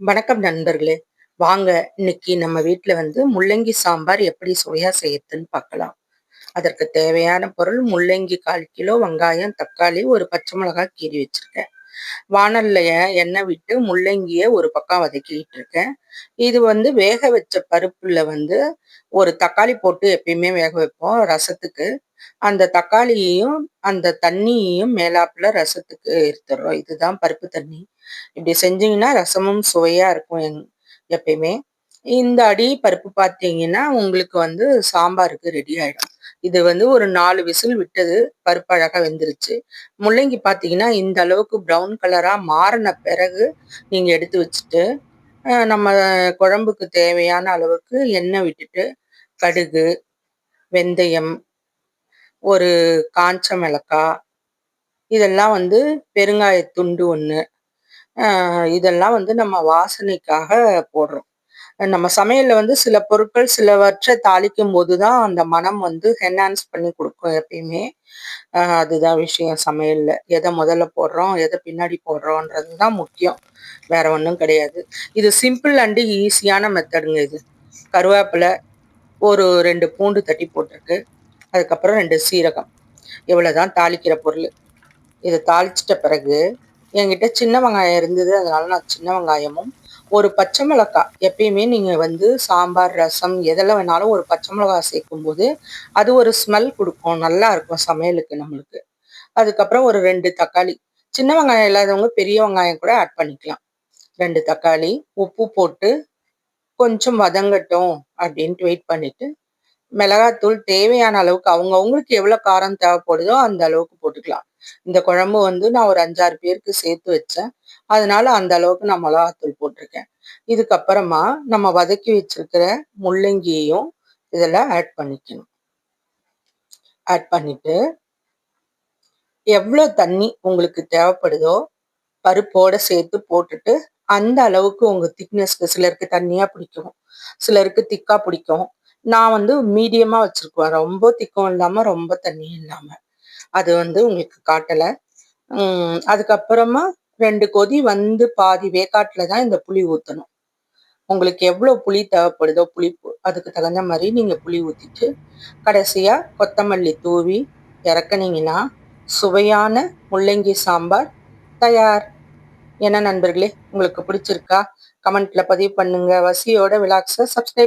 வணக்கம் நண்பர்களே. வாங்க இன்னைக்கு நம்ம வீட்டில் வந்து முள்ளங்கி சாம்பார் எப்படி சுவையா செய்யறதுன்னு பார்க்கலாம். அதற்கு தேவையான பொருள் முள்ளங்கி கால் கிலோ வெங்காயம் தக்காளி ஒரு பச்சை மிளகாய் கீறி வச்சிருக்கேன். வானல்லைய எண்ணெய் விட்டு முள்ளங்கிய ஒரு பக்கம் வதக்கிட்டு இருக்கேன். இது வந்து வேக வச்ச பருப்புல வந்து ஒரு தக்காளி போட்டு எப்பயுமே வேக வைப்போம் ரசத்துக்கு. அந்த தக்காளியையும் அந்த தண்ணியையும் மேலாப்புல ரசத்துக்கு எடுத்துடுறோம். இதுதான் பருப்பு தண்ணி. இப்படி செஞ்சீங்கன்னா ரசமும் சுவையா இருக்கும் எங் எப்பயுமே. இந்த அடி பருப்பு பார்த்தீங்கன்னா உங்களுக்கு வந்து சாம்பாருக்கு ரெடி ஆயிடும். இது வந்து ஒரு நாலு விசில் விட்டது பருப்பு அழகாக வெந்துருச்சு. முள்ளங்கி பார்த்தீங்கன்னா இந்த அளவுக்கு ப்ரௌன் கலராக மாறின பிறகு நீங்கள் எடுத்து வச்சுட்டு நம்ம குழம்புக்கு தேவையான அளவுக்கு எண்ணெய் விட்டுட்டு கடுகு வெந்தயம் ஒரு காஞ்ச மிளகாய் இதெல்லாம் வந்து பெருங்காயத்துண்டு ஒன்று இதெல்லாம் வந்து நம்ம வாசனைக்காக போடுறோம். நம்ம சமையலில் வந்து சில பொருட்கள் சிலவற்றை தாளிக்கும் போது தான் அந்த மனம் வந்து என்ஹான்ஸ் பண்ணி கொடுக்கும் எப்பயுமே. அதுதான் விஷயம் சமையலில். எதை முதல்ல போடுறோம் எதை பின்னாடி போடுறோன்றது தான் முக்கியம். வேற ஒன்றும் கிடையாது. இது சிம்பிள் அண்டு ஈஸியான மெத்தடுங்க இது. கருவேப்பிலை ஒரு ரெண்டு பூண்டு தட்டி போட்டிருக்கு. அதுக்கப்புறம் ரெண்டு சீரகம். இவ்வளோதான் தாளிக்கிற பொருள். இதை தாளிச்சிட்ட பிறகு என்கிட்ட சின்ன வெங்காயம் இருந்தது. அதனால நான் சின்ன வெங்காயமும் ஒரு பச்சை மிளகாய் எப்பயுமே நீங்கள் வந்து சாம்பார் ரசம் எதில் வேணாலும் ஒரு பச்சை மிளகாய் சேர்க்கும் போது அது ஒரு ஸ்மெல் கொடுக்கும். நல்லா இருக்கும் சமையலுக்கு நம்மளுக்கு. அதுக்கப்புறம் ஒரு ரெண்டு தக்காளி. சின்ன வெங்காயம் இல்லாதவங்க பெரிய வெங்காயம் கூட ஆட் பண்ணிக்கலாம். ரெண்டு தக்காளி உப்பு போட்டு கொஞ்சம் வதங்கட்டும் அப்படின்ட்டு வெயிட் பண்ணிட்டு மிளகாத்தூள் தேவையான அளவுக்கு அவங்க அவங்களுக்கு எவ்வளோ காரம் தேவைப்படுதோ அந்த அளவுக்கு போட்டுக்கலாம். இந்த குழம்பு வந்து நான் ஒரு அஞ்சாறு பேருக்கு சேர்த்து வச்சேன். அதனால அந்த அளவுக்கு நான் மிளகாத்தூள் போட்டிருக்கேன். இதுக்கப்புறமா நம்ம வதக்கி வச்சிருக்கிற முள்ளங்கியையும் இதெல்லாம் ஆட் பண்ணிக்கணும். ஆட் பண்ணிட்டு எவ்வளோ தண்ணி உங்களுக்கு தேவைப்படுதோ பருப்போட சேர்த்து போட்டுட்டு அந்த அளவுக்கு உங்க திக்னஸ்க்கு சிலருக்கு தண்ணியா பிடிக்கும். சிலருக்கு திக்கா பிடிக்கும். நான் வந்து மீடியமா வச்சிருக்குவேன். ரொம்ப திக்கம் இல்லாமல் ரொம்ப தண்ணியும் இல்லாமல் அது வந்து உங்களுக்கு காட்டலை. அதுக்கப்புறமா ரெண்டு கொதி வந்து பாதி வேக்காட்டில் தான் இந்த புளி ஊற்றணும் உங்களுக்கு எவ்வளோ புளி தேவைப்படுதோ புளிப்பு அதுக்கு தகுந்த மாதிரி நீங்கள் புளி ஊற்றிட்டு கடைசியாக கொத்தமல்லி தூவி இறக்குனீங்கன்னா சுவையான முள்ளங்கி சாம்பார் தயார். என்ன நண்பர்களே உங்களுக்கு பிடிச்சிருக்கா? கமெண்ட்ல பதிவு பண்ணுங்க. வசியோட விலாக்ஸை சப்ஸ்கிரைப்